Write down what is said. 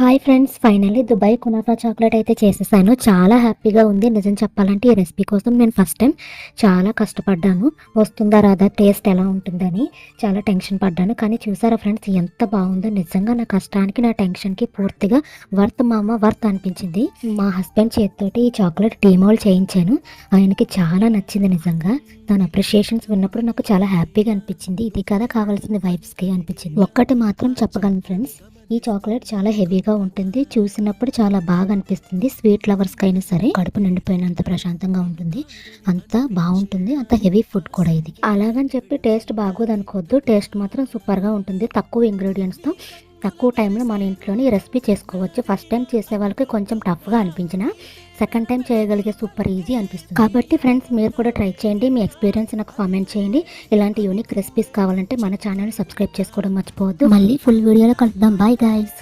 Hi friends finally Dubai kunafa chocolate అయితే చేసేసాను. చాలా హ్యాపీగా ఉంది. నిజం చెప్పాలంటే ఈ రెసిపీ కోసం నేను ఫస్ట్ టైం చాలా కష్టపడ్డాను. వస్తుందా రాదా టేస్ట్ ఎలా ఉంటుందని చాలా టెన్షన్ పడ్డాను. కానీ చూసారా ఫ్రెండ్స్ ఎంత బాగుందో. నిజంగా నా కష్టానికి నా టెన్షన్కి పూర్తిగా వర్త్ మామ వర్త్ అనిపించింది. మా హస్బెండ్ చేతితోటి ఈ చాక్లెట్ డీమాల్ చేయించాను. ఆయనకి చాలా నచ్చింది నిజంగా. తన అప్రిషియేషన్స్ విన్నప్పుడు నాకు చాలా హ్యాపీగా అనిపించింది. ఇది కదా కావాల్సింది వైఫ్స్కి అనిపించింది. ఒక్కటి మాత్రం చెప్పగలను ఫ్రెండ్స్ ఈ చాక్లెట్ చాలా హెవీగా ఉంటుంది. చూసినప్పుడు చాలా బాగా అనిపిస్తుంది స్వీట్ లవర్స్కి అయినా సరే కడుపు నిండిపోయినంత ప్రశాంతంగా ఉంటుంది. అంత బాగుంటుంది. అంత హెవీ ఫుడ్ కూడా ఇది. అలాగని చెప్పి టేస్ట్ బాగోదనుకోవద్దు. టేస్ట్ మాత్రం సూపర్గా ఉంటుంది. తక్కువ ఇంగ్రీడియంట్స్తో తక్కువ టైంలో మన ఇంట్లోనే ఈ రెసిపీ చేసుకోవచ్చు. ఫస్ట్ టైం చేసే వాళ్ళకి కొంచెం టఫ్గా అనిపించిన సెకండ్ టైం చేయగలిగే సూపర్ ఈజీ అనిపిస్తుంది. కాబట్టి ఫ్రెండ్స్ మీరు కూడా ట్రై చేయండి. మీ ఎక్స్పీరియన్స్ నాకు కామెంట్ చేయండి. ఇలాంటి యూనిక్ రెసిపీస్ కావాలంటే మన ఛానల్ సబ్స్క్రైబ్ చేసుకోవడం మర్చిపోవద్దు. మళ్ళీ ఫుల్ వీడియోలో కలుద్దాం. Bye guys